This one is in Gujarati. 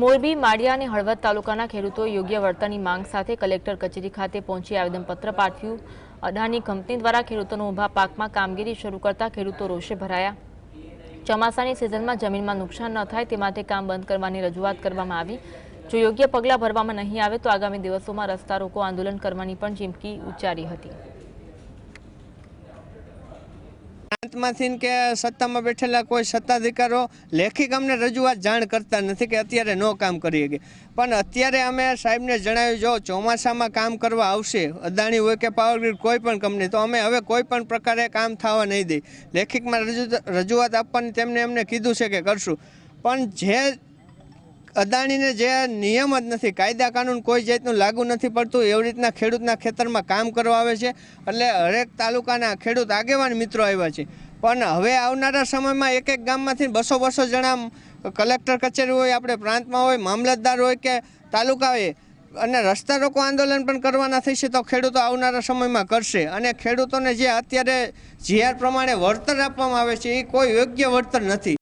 મોરબી, માળિયા અને હળવદ તાલુકાના ખેડૂતો યોગ્ય વળતરની માંગ સાથે કલેક્ટર કચેરી ખાતે પહોંચી આવેદનપત્ર પાઠવ્યું. અદાની કંપની દ્વારા ખેડૂતોનો ઊભા પાકમાં કામગીરી શરૂ કરતા ખેડૂતો રોષે ભરાયા. ચોમાસાની સિઝનમાં જમીનમાં નુકસાન ન થાય તે માટે કામ બંધ કરવાની રજૂઆત કરવામાં આવી. જો યોગ્ય પગલાં ભરવામાં નહીં આવે તો આગામી દિવસોમાં રસ્તા રોકો આંદોલન કરવાની પણ ચીમકી ઉચ્ચારી હતી. પ્રાંતમાંથી કે સત્તામાં બેઠેલા કોઈ સત્તાધિકારો લેખિક અમને રજૂઆત જાણ કરતા નથી કે અત્યારે નો કામ કરી શકે. પણ અત્યારે અમે સાહેબને જણાવ્યું, જો ચોમાસામાં કામ કરવા આવશે, અદાણી હોય કે પાવરગ્રીડ કોઈ પણ કંપની તો અમે હવે કોઈ પણ પ્રકારે કામ થવા નહીં દઈ લેખિકમાં રજૂ રજૂઆત આપવાની તેમને એમને કીધું છે કે કરશું. પણ જે અદાણીને જે નિયમ જ નથી, કાયદા કાનૂન કોઈ જાતનું લાગુ નથી પડતું, એવી રીતના ખેડૂતના ખેતરમાં કામ કરવા આવે છે. એટલે હરેક તાલુકાના ખેડૂત આગેવાન મિત્રો આવ્યા છે. પણ હવે આવનારા સમયમાં એક એક ગામમાંથી બસો બસો જણા કલેક્ટર કચેરી હોય, આપણે પ્રાંતમાં હોય, મામલતદાર હોય કે તાલુકા હોય, અને રસ્તા રોકો આંદોલન પણ કરવાના થશે તો ખેડૂતો આવનારા સમયમાં કરશે. અને ખેડૂતોને જે અત્યારે જીઆર પ્રમાણે વળતર આપવામાં આવે છે, એ કોઈ યોગ્ય વળતર નથી.